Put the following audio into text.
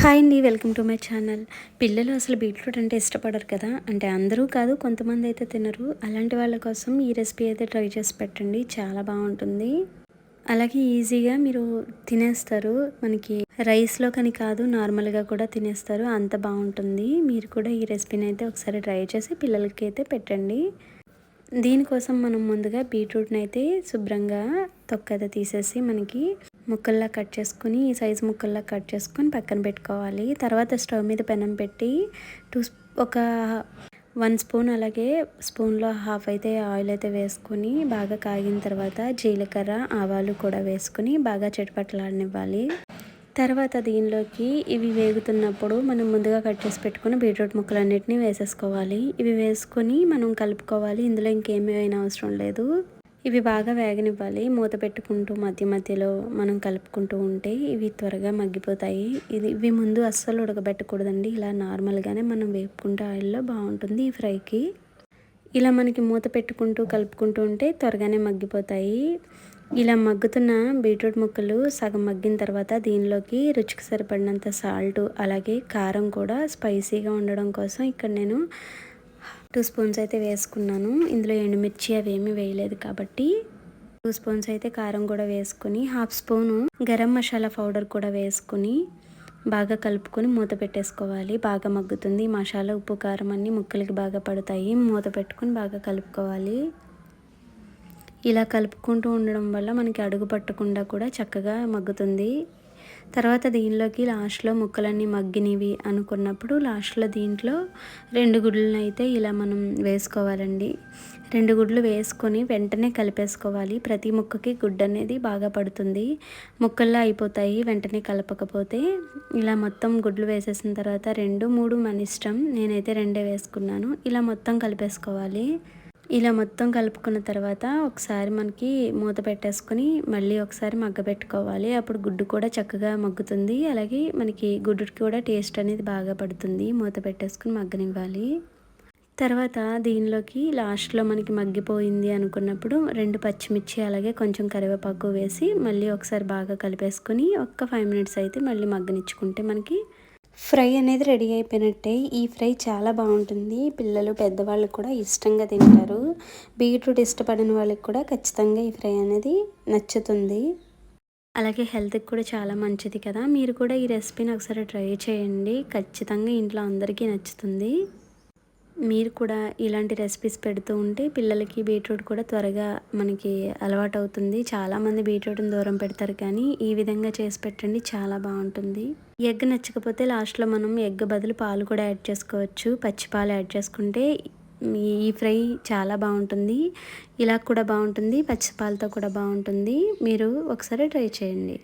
Hi అండి welcome to my channel. పిల్లలు అసలు బీట్రూట్ అంటే ఇష్టపడరు కదా? అంటే అందరూ కాదు కొంతమంది అయితే తినరు. అలాంటి వాళ్ళ కోసం ఈ రెసిపీ అయితే ట్రై చేసి పెట్టండి. చాలా బాగుంటుంది. అలాగే ఈజీగా మీరు తినేస్తారు. మనకి రైస్లో కానీ కాదు నార్మల్గా కూడా తినేస్తారు. అంత బాగుంటుంది. మీరు కూడా ఈ రెసిపీని అయితే ఒకసారి ట్రై చేసి పిల్లలకి అయితే పెట్టండి. దీనికోసం మనం ముందుగా బీట్రూట్ని అయితే శుభ్రంగా తొక్కద తీసేసి మనకి ముక్కల్లా కట్ చేసుకుని ఈ సైజు ముక్కల్లా కట్ చేసుకొని పక్కన పెట్టుకోవాలి. తర్వాత స్టవ్ మీద పెనం పెట్టి టూ ఒక వన్ స్పూన్ అలాగే స్పూన్లో హాఫ్ అయితే ఆయిల్ అయితే వేసుకొని బాగా కాగిన తర్వాత జీలకర్ర ఆవాలు కూడా వేసుకుని బాగా చెట్పట్లాడనివ్వాలి తర్వాత దీనిలోకి ఇవి వేగుతున్నప్పుడు మనం ముందుగా కట్ చేసి పెట్టుకుని బీట్రూట్ ముక్కలన్నిటిని వేసేసుకోవాలి. ఇవి వేసుకొని మనం కలుపుకోవాలి. ఇందులో ఇంకేమీ అయినా అవసరం లేదు. ఇవి బాగా వేగనివ్వాలి. మూత పెట్టుకుంటూ మధ్య మధ్యలో మనం కలుపుకుంటూ ఉంటే ఇవి త్వరగా మగ్గిపోతాయి. ఇది ఇవి ముందు అస్సలు ఉడకబెట్టకూడదండి. ఇలా నార్మల్గానే మనం వేపుకుంటే ఆయిల్లో బాగుంటుంది ఈ ఫ్రైకి. ఇలా మనకి మూత పెట్టుకుంటూ కలుపుకుంటూ ఉంటే త్వరగానే మగ్గిపోతాయి. ఇలా మగ్గుతున్న బీట్రూట్ ముక్కలు సగం మగ్గిన తర్వాత దీనిలోకి రుచికి సరిపడినంత సాల్ట్ అలాగే కారం కూడా స్పైసీగా ఉండడం కోసం ఇక్కడ నేను టూ స్పూన్స్ అయితే వేసుకున్నాను. ఇందులో ఎండుమిర్చి అవి ఏమీ వేయలేదు కాబట్టి టూ స్పూన్స్ అయితే కారం కూడా వేసుకుని half spoon garam masala powder కూడా వేసుకుని బాగా కలుపుకొని మూత పెట్టేసుకోవాలి. బాగా మగ్గుతుంది. మసాలా ఉప్పు కారం అన్నీ ముక్కలకి బాగా పడతాయి. మూత పెట్టుకొని బాగా కలుపుకోవాలి. ఇలా కలుపుకుంటూ ఉండడం వల్ల మనకి అడుగు పట్టకుండా కూడా చక్కగా మగ్గుతుంది. తర్వాత దీనిలోకి లాస్ట్లో ముక్కలన్నీ మగ్గినవి అనుకున్నప్పుడు లాస్ట్లో దీంట్లో రెండు గుడ్లను అయితే ఇలా మనం వేసుకోవాలండి. రెండు గుడ్లు వేసుకొని వెంటనే కలిపేసుకోవాలి. ప్రతి ముక్కకి గుడ్డ అనేది బాగా పడుతుంది. ముక్కల్లో అయిపోతాయి వెంటనే కలపకపోతే. ఇలా మొత్తం గుడ్లు వేసేసిన తర్వాత రెండు మూడు మన ఇష్టం. నేనైతే రెండే వేసుకున్నాను. ఇలా మొత్తం కలిపేసుకోవాలి. ఇలా మొత్తం కలుపుకున్న తర్వాత ఒకసారి మనకి మూత పెట్టేసుకొని మళ్ళీ ఒకసారి మగ్గ పెట్టుకోవాలి. అప్పుడు గుడ్డు కూడా చక్కగా మగ్గుతుంది. అలాగే మనకి గుడ్డుకి కూడా టేస్ట్ అనేది బాగా పడుతుంది. మూత పెట్టేసుకుని మగ్గనివ్వాలి. తర్వాత దీనిలోకి లాస్ట్లో మనకి మగ్గిపోయింది అనుకున్నప్పుడు రెండు పచ్చిమిర్చి అలాగే కొంచెం కరివేపాకు వేసి మళ్ళీ ఒకసారి బాగా కలిపేసుకొని ఒక్క ఫైవ్ మినిట్స్ అయితే మళ్ళీ మగ్గనిచ్చుకుంటే మనకి ఫ్రై అనేది రెడీ అయిపోయినట్టే. ఈ ఫ్రై చాలా బాగుంటుంది. పిల్లలు పెద్దవాళ్ళు కూడా ఇష్టంగా తింటారు. బీట్రూట్ ఇష్టపడిన వాళ్ళకి కూడా ఖచ్చితంగా ఈ ఫ్రై అనేది నచ్చుతుంది. అలాగే హెల్త్కి కూడా చాలా మంచిది కదా. మీరు కూడా ఈ రెసిపీని ఒకసారి ట్రై చేయండి. ఖచ్చితంగా ఇంట్లో అందరికీ నచ్చుతుంది. మీరు కూడా ఇలాంటి రెసిపీస్ పెడుతూ ఉంటే పిల్లలకి బీట్రూట్ కూడా త్వరగా మనకి అలవాటు అవుతుంది చాలామంది బీట్రూట్ని దూరం పెడతారు కానీ ఈ విధంగా చేసి పెట్టండి చాలా బాగుంటుంది. ఎగ్ నచ్చకపోతే లాస్ట్లో మనం ఎగ్ బదులు పాలు కూడా యాడ్ చేసుకోవచ్చు. పచ్చి పాలు యాడ్ చేసుకుంటే ఈ ఫ్రై చాలా బాగుంటుంది. ఇలా కూడా బాగుంటుంది. పచ్చి పాలతో కూడా బాగుంటుంది. మీరు ఒకసారి ట్రై చేయండి.